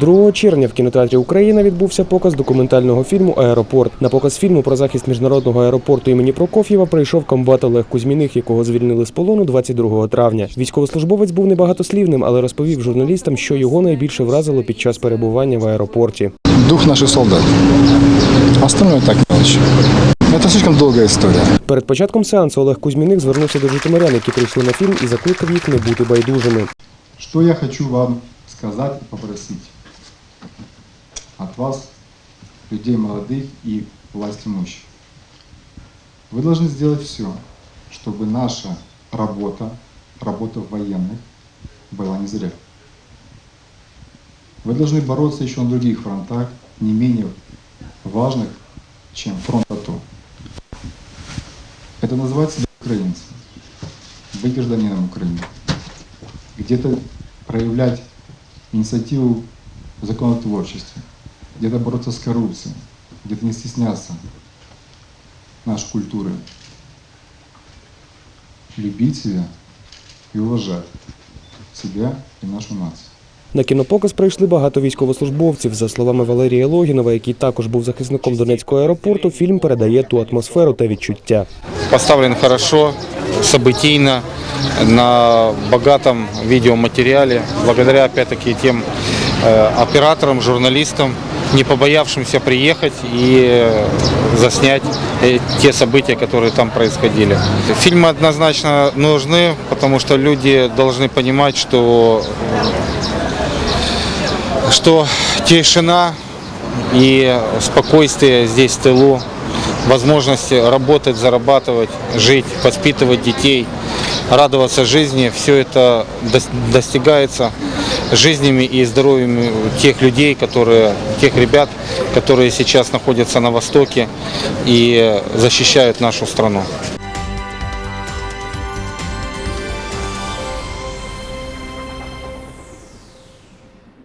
2 червня в кінотеатрі Україна відбувся показ документального фільму Аеропорт. На показ фільму про захист міжнародного аеропорту імені Прокоф'єва прийшов комбат Олег Кузьміних, якого звільнили з полону 22 травня. Військовослужбовець був небагатослівним, але розповів журналістам, що його найбільше вразило під час перебування в аеропорті. дух наших солдат. Остальное так мелочи. Это слишком долгая история. Перед початком сеансу Олег Кузьміних звернувся до житомирян, які прийшли на фільм, і закликав їх не бути байдужими. Что я хочу вам сказать и попросить от вас, людей молодых и власть имущих. Вы должны сделать все, чтобы наша работа, работа военных, была не зря. Вы должны бороться еще на других фронтах, не менее важных, чем фронт АТО. Это называется себя украинцем, быть гражданином Украины где-то проявлять инициативу в где-то бороться с коррупцией, где-то не стесняться нашей культуры, любить себя и уважать себя и нашу нацию. На кінопоказ прийшли багато військовослужбовців. За словами Валерія Логінова, який також був захисником Донецького аеропорту, фільм передає ту атмосферу та відчуття. поставлен хорошо, событийно, на богатом видеоматериале, благодаря опять-таки тем э, операторам, журналистам, Не побоявшимся приехать и э, заснять э, те события, которые там происходили. Фильмы однозначно нужны, потому что люди должны понимать, что, что тишина и спокойствие здесь в тылу, возможности работать, зарабатывать, жить, воспитывать детей, радоваться жизни, все это дос- достигается жизнями и здоровьем тех людей, которые, тех ребят, которые сейчас находятся на Востоке и защищают нашу страну.